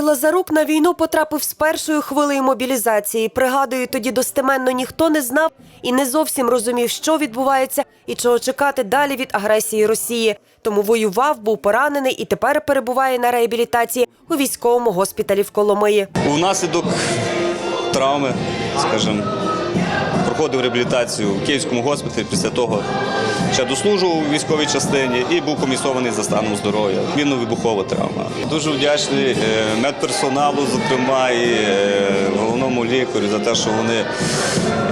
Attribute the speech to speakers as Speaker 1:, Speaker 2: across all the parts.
Speaker 1: Лазарук на війну потрапив з першою хвилею мобілізації. Пригадую, тоді достеменно ніхто не знав і не зовсім розумів, що відбувається і чого чекати далі від агресії Росії. Тому воював, був поранений і тепер перебуває на реабілітації у військовому госпіталі в Коломиї.
Speaker 2: Унаслідок травми, скажімо, проходив реабілітацію в Київському госпіталі. Після того ще дослужував у військовій частині і був комісований за станом здоров'я. Мінно-вибухова травма. Дуже вдячний е, медперсоналу, зокрема, і е, головному лікарю за те, що вони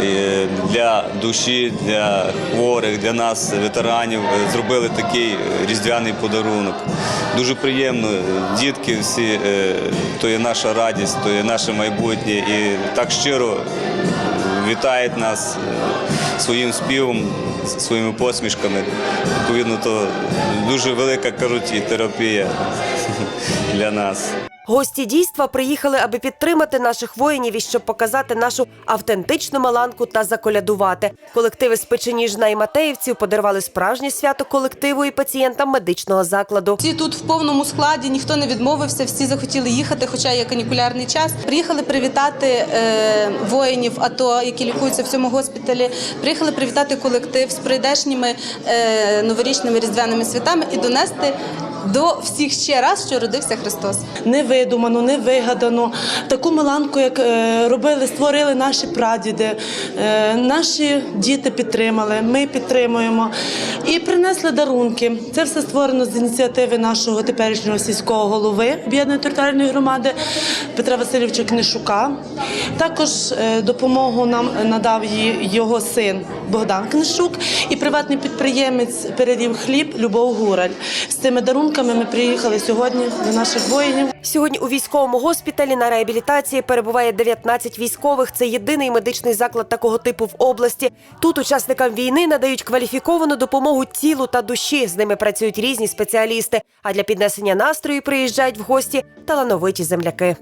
Speaker 2: е, для душі, для хворих, для нас, ветеранів, зробили такий різдвяний подарунок. Дуже приємно. Дітки всі, то є наша радість, то є наше майбутнє. І так щиро вітають нас своїм співом, своїми посмішками. Відповідно, то дуже велика кажуть і терапія для нас.
Speaker 1: Гості дійства приїхали, аби підтримати наших воїнів і щоб показати нашу автентичну маланку та заколядувати. Колективи з Печеніжна і Матеївців подарували справжнє свято колективу і пацієнтам медичного закладу.
Speaker 3: Всі тут в повному складі, ніхто не відмовився, всі захотіли їхати, хоча є канікулярний час. Приїхали привітати е, воїнів АТО, які лікуються в цьому госпіталі. Приїхали привітати колектив з прийдешніми е, новорічними різдвяними святами і донести до всіх ще раз, що родився Христос.
Speaker 4: не видумано, не вигадано. Таку маланку, як е, робили, створили наші прадіди, е, наші діти підтримали, ми підтримуємо і принесли дарунки. Це все створено з ініціативи нашого теперішнього сільського голови об'єднаної територіальної громади Петра Васильовича Книшука. Також допомогу нам надав його син Богдан Книшук і приватний підприємець перерів хліб Любов Гураль. З цими дарунками ми приїхали сьогодні до наших воїнів.
Speaker 1: Сьогодні у військовому госпіталі на реабілітації перебуває 19 військових. Це єдиний медичний заклад такого типу в області. Тут учасникам війни надають кваліфіковану допомогу тілу та душі. З ними працюють різні спеціалісти. А для піднесення настрою приїжджають в гості талановиті земляки.